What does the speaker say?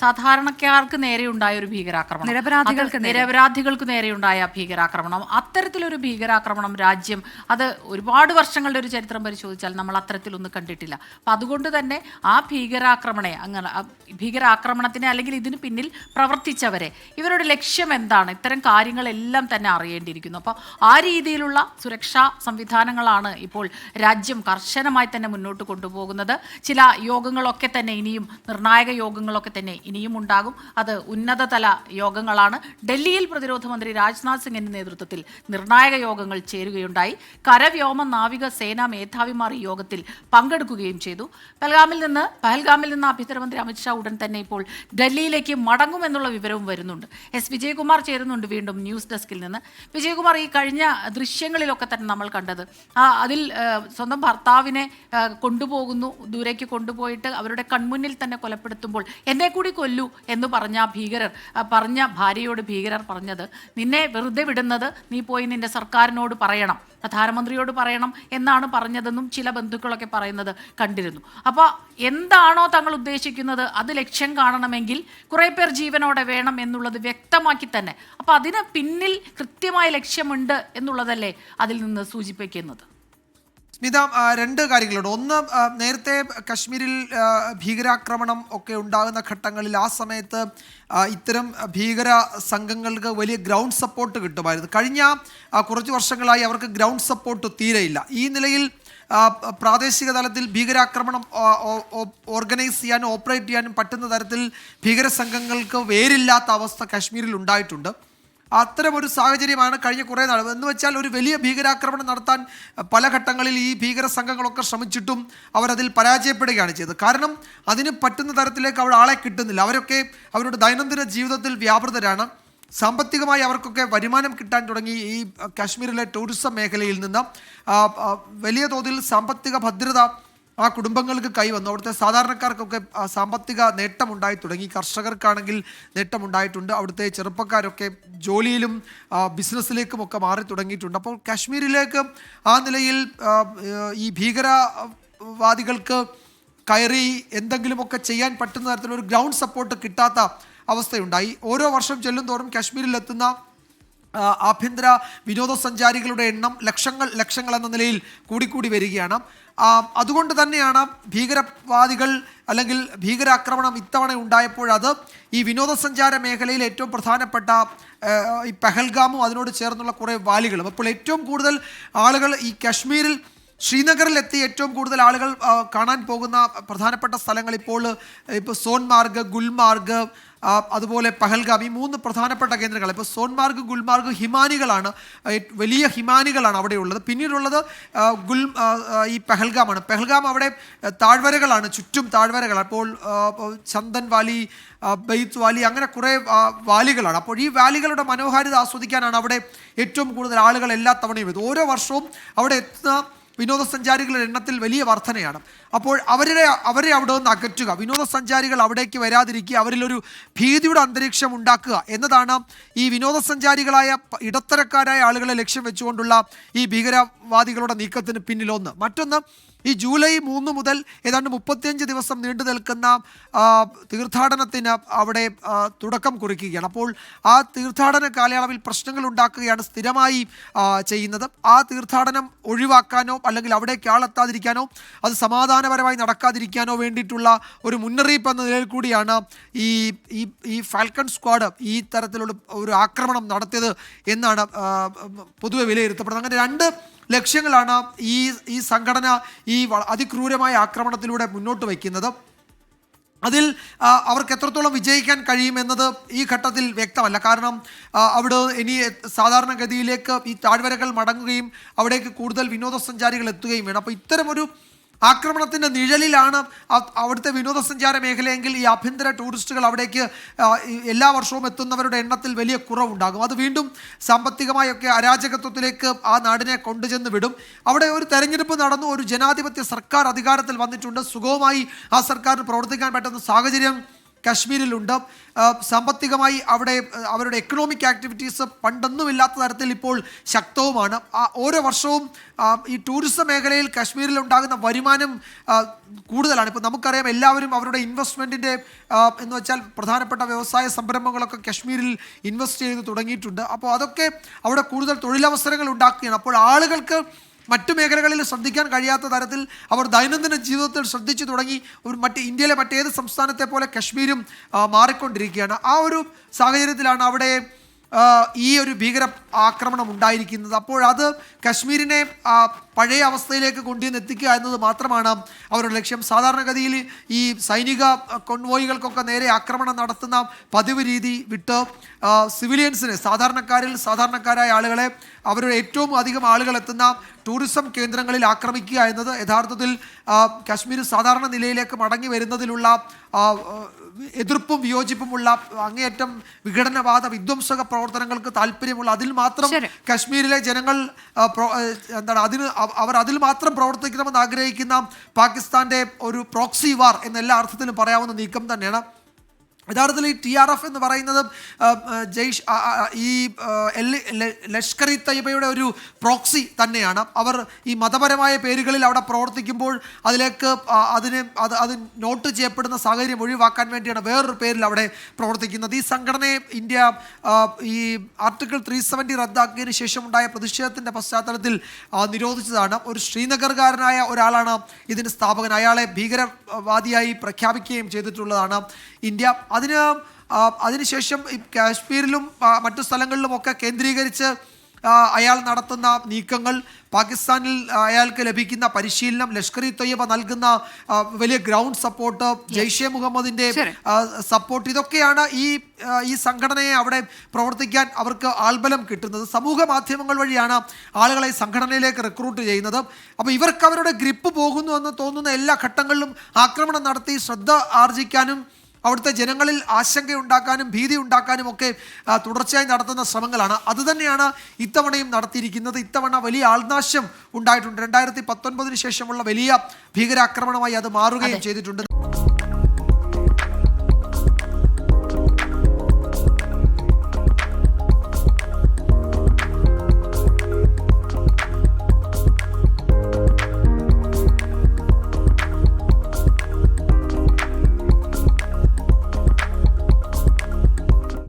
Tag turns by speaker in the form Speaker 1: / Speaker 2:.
Speaker 1: സാധാരണക്കാർക്ക് നേരെ ഉണ്ടായ ഒരു ഭീകരാക്രമണം.
Speaker 2: നിരപരാധികൾക്ക്
Speaker 1: നിരപരാധികൾക്ക് നേരെയുണ്ടായ ഭീകരാക്രമണം. അത്തരത്തിലൊരു ഭീകരാക്രമണം രാജ്യം അത് ഒരുപാട് വർഷങ്ങളുടെ ഒരു ചരിത്രം പരിശോധിച്ചാൽ നമ്മൾ അത്തരത്തിലൊന്നും കണ്ടിട്ടില്ല. അപ്പം അതുകൊണ്ട് തന്നെ ആ ഭീകരാക്രമണെ അങ്ങനെ ഭീകരാക്രമണത്തിനെ അല്ലെങ്കിൽ ഇതിന് പിന്നിൽ പ്രവർത്തിച്ചവരെ ഇവരുടെ ലക്ഷ്യം എന്താണ്? ഇത്തരം കാര്യങ്ങളെല്ലാം തന്നെ അറിയേണ്ടിയിരിക്കുന്നു. അപ്പോൾ ആ രീതിയിലുള്ള സുരക്ഷാ സംവിധാനങ്ങളാണ് ഇപ്പോൾ രാജ്യം കർശനമായി തന്നെ മുന്നോട്ട് കൊണ്ടുപോകുന്നത്. ചില യോഗങ്ങളൊക്കെ തന്നെ ഇനിയും നിർണായക യോഗങ്ങളൊക്കെ തന്നെ ഇനിയും ഉണ്ടാകും അത് ഉന്നതതല യോഗങ്ങളാണ്. ഡൽഹിയിൽ പ്രതിരോധ മന്ത്രി രാജ്നാഥ് സിംഗിന്റെ നേതൃത്വത്തിൽ നിർണായക യോഗങ്ങൾ ചേരുകയുണ്ടായി. കരവ്യോമ നാവിക സേനാ മേധാവിമാർ ഈ യോഗത്തിൽ പങ്കെടുക്കുകയും ചെയ്തു. പഹൽഗാമിൽ നിന്ന് പഹൽഗാമിൽ നിന്ന് ആഭ്യന്തരമന്ത്രി അമിത്ഷാ ഉടൻ തന്നെ ഇപ്പോൾ ഡൽഹിയിലേക്ക് മടങ്ങുമെന്നുള്ള വിവരവും വരുന്നുണ്ട്. എസ്. വിജയകുമാർ ചേരുന്നുണ്ട് വീണ്ടും ന്യൂസ് ഡെസ്കിൽ നിന്ന്. വിജയകുമാർ ഈ കഴിഞ്ഞ ദൃശ്യങ്ങളിലൊക്കെ തന്നെ നമ്മൾ കണ്ടത് അതിൽ സ്വന്തം ഭർത്താവിനെ കൊണ്ടുപോകുന്നു. ദൂരേക്ക് കൊണ്ടുപോയിട്ട് അവരുടെ കൺമുന്നിൽ തന്നെ കൊലപ്പെടുത്തുമ്പോൾ എന്നെ കൂടി കൊല്ലൂ എന്ന് പറഞ്ഞ ഭീകരർ പറഞ്ഞ ഭാര്യയോട് ഭീകരർ പറഞ്ഞത് നിന്നെ വെറുതെ വിടുന്നത് നീ പോയി നിന്റെ സർക്കാരിനോട് പറയണം പ്രധാനമന്ത്രിയോട് പറയണം എന്നാണ് പറഞ്ഞതെന്നും ചില ബന്ധുക്കളൊക്കെ പറയുന്നത് കണ്ടിരുന്നു. അപ്പോൾ എന്താണോ തങ്ങൾ ഉദ്ദേശിക്കുന്നത് അത് ലക്ഷ്യം കാണണമെങ്കിൽ കുറേ പേർ ജീവനോടെ വേണം എന്നുള്ളത് വ്യക്തമാക്കി തന്നെ. അപ്പോൾ അതിന് പിന്നിൽ കൃത്യമായ ലക്ഷ്യമുണ്ട് എന്നുള്ളതല്ലേ അതിൽ നിന്ന് സൂചിപ്പിക്കുന്നത്?
Speaker 3: സ്മിത രണ്ട് കാര്യങ്ങളുണ്ട്. ഒന്ന് നേരത്തെ കശ്മീരിൽ ഭീകരാക്രമണം ഒക്കെ ഉണ്ടാകുന്ന ഘട്ടങ്ങളിൽ ആ സമയത്ത് ഇത്തരം ഭീകര സംഘങ്ങൾക്ക് വലിയ ഗ്രൗണ്ട് സപ്പോർട്ട് കിട്ടുമായിരുന്നു. കഴിഞ്ഞ കുറച്ച് വർഷങ്ങളായി അവർക്ക് ഗ്രൗണ്ട് സപ്പോർട്ട് തീരെയില്ല. ഈ നിലയിൽ പ്രാദേശിക തലത്തിൽ ഭീകരാക്രമണം ഓർഗനൈസ് ചെയ്യാനും ഓപ്പറേറ്റ് ചെയ്യാനും പറ്റുന്ന തരത്തിൽ ഭീകര സംഘങ്ങൾക്ക് വേരില്ലാത്ത അവസ്ഥ കാശ്മീരിൽ ഉണ്ടായിട്ടുണ്ട്. അത്തരം ഒരു സാഹചര്യമാണ് കഴിഞ്ഞ കുറേ നാൾ. എന്ന് വെച്ചാൽ ഒരു വലിയ ഭീകരാക്രമണം നടത്താൻ പല ഘട്ടങ്ങളിൽ ഈ ഭീകര സംഘങ്ങളൊക്കെ ശ്രമിച്ചിട്ടും അവരതിൽ പരാജയപ്പെടുകയാണ് ചെയ്തത്. കാരണം അതിന് പറ്റുന്ന തരത്തിലേക്ക് അവിടെ ആളെ കിട്ടുന്നില്ല. അവരൊക്കെ അവരുടെ ദൈനംദിന ജീവിതത്തിൽ വ്യാപൃതരാണ്. സാമ്പത്തികമായി അവർക്കൊക്കെ വരുമാനം കിട്ടാൻ തുടങ്ങി ഈ കാശ്മീരിലെ ടൂറിസം മേഖലയിൽ നിന്ന് വലിയ തോതിൽ സാമ്പത്തിക ഭദ്രത ആ കുടുംബങ്ങൾക്ക് കൈവന്നു അവിടുത്തെ സാധാരണക്കാർക്കൊക്കെ സാമ്പത്തിക നേട്ടമുണ്ടായി തുടങ്ങി. കർഷകർക്കാണെങ്കിൽ നേട്ടമുണ്ടായിട്ടുണ്ട്. അവിടുത്തെ ചെറുപ്പക്കാരൊക്കെ ജോലിയിലും ആ, ബിസിനസ്സിലേക്കും ഒക്കെ മാറി തുടങ്ങിയിട്ടുണ്ട്. അപ്പോൾ കാശ്മീരിലേക്ക് ആ നിലയിൽ ഈ ഭീകരവാദികൾക്ക് കയറി എന്തെങ്കിലുമൊക്കെ ചെയ്യാൻ പറ്റുന്ന തരത്തിലൊരു ഗ്രൗണ്ട് സപ്പോർട്ട് കിട്ടാത്ത അവസ്ഥയുണ്ടായി. ഓരോ വർഷം ചെല്ലും തോറും കാശ്മീരിലെത്തുന്ന ആഭ്യന്തര വിനോദസഞ്ചാരികളുടെ എണ്ണം ലക്ഷങ്ങൾ ലക്ഷങ്ങൾ എന്ന നിലയിൽ കൂടിക്കൂടി വരികയാണ്. അതുകൊണ്ട് തന്നെയാണ് ഭീകരവാദികൾ അല്ലെങ്കിൽ ഭീകരാക്രമണം ഇത്തവണ ഉണ്ടായപ്പോൾ അത് ഈ വിനോദസഞ്ചാര മേഖലയിൽ ഏറ്റവും പ്രധാനപ്പെട്ട ഈ പെഹൽഗാമും അതിനോട് ചേർന്നുള്ള കുറേ വാലികളും. അപ്പോൾ ഏറ്റവും കൂടുതൽ ആളുകൾ ഈ കാശ്മീരിൽ ശ്രീനഗറിലെത്തി ഏറ്റവും കൂടുതൽ ആളുകൾ കാണാൻ പോകുന്ന പ്രധാനപ്പെട്ട സ്ഥലങ്ങൾ ഇപ്പോൾ ഇപ്പോൾ സോൻമാർഗ് ഗുൽമാർഗ് അതുപോലെ പഹൽഗാം ഈ മൂന്ന് പ്രധാനപ്പെട്ട കേന്ദ്രങ്ങൾ. ഇപ്പോൾ സോൺമാർഗ് ഗുൽമാർഗ് ഹിമാനികളാണ് വലിയ ഹിമാനികളാണ് അവിടെയുള്ളത്. പിന്നീടുള്ളത് ഗുൽ ഈ പെഹൽഗാമാണ്. പെഹൽഗാം അവിടെ താഴ്വരകളാണ് ചുറ്റും താഴ്വരകൾ അപ്പോൾ ചന്ദൻ വാലി ബെയ്ത്ത് വാലി അങ്ങനെ കുറേ വാലികളാണ്. അപ്പോൾ ഈ വാലികളുടെ മനോഹാരിത ആസ്വദിക്കാനാണ് അവിടെ ഏറ്റവും കൂടുതൽ ആളുകൾ എല്ലാ തവണയും ഓരോ വർഷവും അവിടെ എത്തുന്ന വിനോദസഞ്ചാരികളുടെ എണ്ണത്തിൽ വലിയ വർധനയാണ്. അപ്പോൾ അവരുടെ അവരെ അവിടെ നിന്ന് അകറ്റുക. വിനോദസഞ്ചാരികൾ അവിടേക്ക് വരാതിരിക്കുക അവരിലൊരു ഭീതിയുടെ അന്തരീക്ഷം ഉണ്ടാക്കുക എന്നതാണ് ഈ വിനോദസഞ്ചാരികളായ ഇടത്തരക്കാരായ ആളുകളെ ലക്ഷ്യം വെച്ചുകൊണ്ടുള്ള ഈ ഭീകരവാദികളുടെ നീക്കത്തിന് പിന്നിലൊന്ന് മറ്റൊന്ന് ഈ ജൂലൈ മൂന്ന് മുതൽ ഏതാണ്ട് മുപ്പത്തിയഞ്ച് ദിവസം നീണ്ടു നിൽക്കുന്ന തീർത്ഥാടനത്തിന് അവിടെ തുടക്കം കുറിക്കുകയാണ്. അപ്പോൾ ആ തീർത്ഥാടന കാലയളവിൽ പ്രശ്നങ്ങൾ ഉണ്ടാക്കുകയാണ് സ്ഥിരമായി ചെയ്യുന്നത്. ആ തീർത്ഥാടനം ഒഴിവാക്കാനോ അല്ലെങ്കിൽ അവിടേക്ക് ആളെത്താതിരിക്കാനോ അത് സമാധാനപരമായി നടക്കാതിരിക്കാനോ വേണ്ടിയിട്ടുള്ള ഒരു മുന്നറിയിപ്പ് എന്ന നിലയിൽ കൂടിയാണ് ഈ ഈ ഈ ഫാൽക്കൺ സ്ക്വാഡ് ഈ തരത്തിലുള്ള ഒരു ആക്രമണം നടത്തിയത് എന്നാണ് പൊതുവെ വിലയിരുത്തപ്പെടുന്നത്. അങ്ങനെ രണ്ട് ലക്ഷ്യങ്ങളാണ് ഈ ഈ സംഘടന ഈ അതിക്രൂരമായ ആക്രമണത്തിലൂടെ മുന്നോട്ട് വയ്ക്കുന്നത്. അതിൽ അവർക്ക് എത്രത്തോളം വിജയിക്കാൻ കഴിയുമെന്നത് ഈ ഘട്ടത്തിൽ വ്യക്തമല്ല. കാരണം അവിടെ ഇനി സാധാരണഗതിയിലേക്ക് ഈ താഴ്വരകൾ മടങ്ങുകയും അവിടേക്ക് കൂടുതൽ വിനോദസഞ്ചാരികൾ എത്തുകയും വേണം. അപ്പോൾ ഇത്തരമൊരു ആക്രമണത്തിന്റെ നിഴലിലാണ് അവിടുത്തെ വിനോദസഞ്ചാര മേഖലയെങ്കിൽ ഈ ആഭ്യന്തര ടൂറിസ്റ്റുകൾ അവിടേക്ക് എല്ലാ വർഷവും എത്തുന്നവരുടെ എണ്ണത്തിൽ വലിയ കുറവുണ്ടാകും. അത് വീണ്ടും സാമ്പത്തികമായൊക്കെ അരാജകത്വത്തിലേക്ക് ആ നാടിനെ കൊണ്ടുചെന്ന് വിടും. അവിടെ ഒരു തെരഞ്ഞെടുപ്പ് നടന്നു ഒരു ജനാധിപത്യ സർക്കാർ അധികാരത്തിൽ വന്നിട്ടുണ്ട്. സുഖവുമായി ആ സർക്കാരിന് പ്രവർത്തിക്കാൻ പറ്റുന്ന സാഹചര്യം കശ്മീരിലുണ്ട്. സാമ്പത്തികമായി അവിടെ അവരുടെ എക്കണോമിക് ആക്ടിവിറ്റീസ് പണ്ടൊന്നുമില്ലാത്ത തരത്തിൽ ഇപ്പോൾ ശക്തവുമാണ്. ഓരോ വർഷവും ഈ ടൂറിസം മേഖലയിൽ കശ്മീരിൽ ഉണ്ടാകുന്ന വരുമാനം കൂടുതലാണ്. ഇപ്പോൾ നമുക്കറിയാം എല്ലാവരും അവരുടെ ഇൻവെസ്റ്റ്മെന്റിന്റെ എന്ന് വെച്ചാൽ പ്രധാനപ്പെട്ട വ്യവസായ സംരംഭങ്ങളൊക്കെ കശ്മീരിൽ ഇൻവെസ്റ്റ് ചെയ്ത് തുടങ്ങിയിട്ടുണ്ട്. അപ്പോൾ അതൊക്കെ അവിടെ കൂടുതൽ തൊഴിലവസരങ്ങൾ ഉണ്ടാക്കുകയാണ്. അപ്പോൾ ആളുകൾക്ക് മറ്റു മേഖലകളിൽ ശ്രദ്ധിക്കാൻ കഴിയാത്ത തരത്തിൽ അവർ ദൈനംദിന ജീവിതത്തിൽ ശ്രദ്ധിച്ചു തുടങ്ങി ഒരു മറ്റ് ഇന്ത്യയിലെ മറ്റേത് സംസ്ഥാനത്തെ പോലെ കശ്മീരും മാറിക്കൊണ്ടിരിക്കുകയാണ്. ആ ഒരു സാഹചര്യത്തിലാണ് അവിടെ ഈ ഒരു ഭീകര ആക്രമണം ഉണ്ടായിരിക്കുന്നത്. അപ്പോൾ അത് കശ്മീരിനെ പഴയ അവസ്ഥയിലേക്ക് കൊണ്ടുവന്ന് എത്തിക്കുക എന്നത് മാത്രമാണ് അവരുടെ ലക്ഷ്യം. സാധാരണഗതിയിൽ ഈ സൈനിക കൊൺവോയികൾക്കൊക്കെ നേരെ ആക്രമണം നടത്തുന്ന പതിവ് രീതി വിട്ട് സിവിലിയൻസിന് സാധാരണക്കാരിൽ സാധാരണക്കാരായ ആളുകളെ അവരുടെ ഏറ്റവും അധികം ആളുകൾ എത്തുന്ന ടൂറിസം കേന്ദ്രങ്ങളിൽ ആക്രമിക്കുക എന്നത് യഥാർത്ഥത്തിൽ കാശ്മീർ സാധാരണ നിലയിലേക്ക് മടങ്ങി വരുന്നതിലുള്ള എതിർപ്പും വിയോജിപ്പുമുള്ള അങ്ങേയറ്റം വിഘടനവാദ വിധ്വംസക പ്രവർത്തനങ്ങൾക്ക് താല്പര്യമുള്ള അതിൽ മാത്രം കാശ്മീരിലെ ജനങ്ങൾ എന്താണ് അതിന് അവർ അതിൽ മാത്രം പ്രവർത്തിക്കണമെന്ന് ആഗ്രഹിക്കുന്ന പാകിസ്ഥാന്റെ ഒരു പ്രോക്സി വാർ എന്ന എല്ലാ അർത്ഥത്തിലും പറയാവുന്ന നീക്കം തന്നെയാണ്. യഥാർത്ഥത്തിൽ ഈ ടി ആർ എഫ് എന്ന് പറയുന്നത് ജയ്ഷ് ഈ എൽ- ലഷ്കർ ഇ തയ്യബയുടെ ഒരു പ്രോക്സി തന്നെയാണ്. അവർ ഈ മതപരമായ പേരുകളിൽ അവിടെ പ്രവർത്തിക്കുമ്പോൾ അതിലേക്ക് അതിന് അത് അത് നോട്ട് ചെയ്യപ്പെടുന്ന സാഹചര്യം ഒഴിവാക്കാൻ വേണ്ടിയാണ് വേറൊരു പേരിൽ അവിടെ പ്രവർത്തിക്കുന്നത്. ഈ സംഘടനയെ ഇന്ത്യ ഈ ആർട്ടിക്കിൾ ത്രീ സെവന്റി റദ്ദാക്കിയതിനു ശേഷം ഉണ്ടായ പ്രതിഷേധത്തിന്റെ പശ്ചാത്തലത്തിൽ നിരോധിച്ചതാണ്. ഒരു ശ്രീനഗർകാരനായ ഒരാളാണ് ഇതിന്റെ സ്ഥാപകൻ. അയാളെ ഭീകരവാദിയായി പ്രഖ്യാപിക്കുകയും ചെയ്തിട്ടുള്ളതാണ്. ഇന്ത്യ. അതിന് അതിനുശേഷം കാശ്മീരിലും മറ്റു സ്ഥലങ്ങളിലുമൊക്കെ കേന്ദ്രീകരിച്ച് അയാൾ നടത്തുന്ന നീക്കങ്ങൾ പാകിസ്ഥാനിൽ അയാൾക്ക് ലഭിക്കുന്ന പരിശീലനം ലഷ്കർ ഇ തൊയ്യബ നൽകുന്ന വലിയ ഗ്രൗണ്ട് സപ്പോർട്ട് ജെയ്ഷെ മുഹമ്മദിന്റെ സപ്പോർട്ട് ഇതൊക്കെയാണ് ഈ ഈ സംഘടനയെ അവിടെ പ്രവർത്തിക്കാൻ അവർക്ക് ആൾബലം കിട്ടുന്നത്. സമൂഹ മാധ്യമങ്ങൾ വഴിയാണ് ആളുകളെ സംഘടനയിലേക്ക് റിക്രൂട്ട് ചെയ്യുന്നത്. അപ്പോൾ ഇവർക്ക് അവരുടെ ഗ്രിപ്പ് പോകുന്നു എന്ന് തോന്നുന്ന എല്ലാ ഘട്ടങ്ങളിലും ആക്രമണം നടത്തി ശ്രദ്ധ ആർജിക്കാനും അവിടുത്തെ ജനങ്ങളിൽ ആശങ്കയുണ്ടാക്കാനും ഭീതി ഉണ്ടാക്കാനും ഒക്കെ തുടർച്ചയായി നടത്തുന്ന ശ്രമങ്ങളാണ്. അതുതന്നെയാണ് ഇത്തവണയും നടത്തിയിരിക്കുന്നത്. ഇത്തവണ വലിയ ആൾനാശം ഉണ്ടായിട്ടുണ്ട്. രണ്ടായിരത്തി പത്തൊൻപതിന് ശേഷമുള്ള വലിയ ഭീകരാക്രമണമായി അത് മാറുകയും ചെയ്തിട്ടുണ്ട്.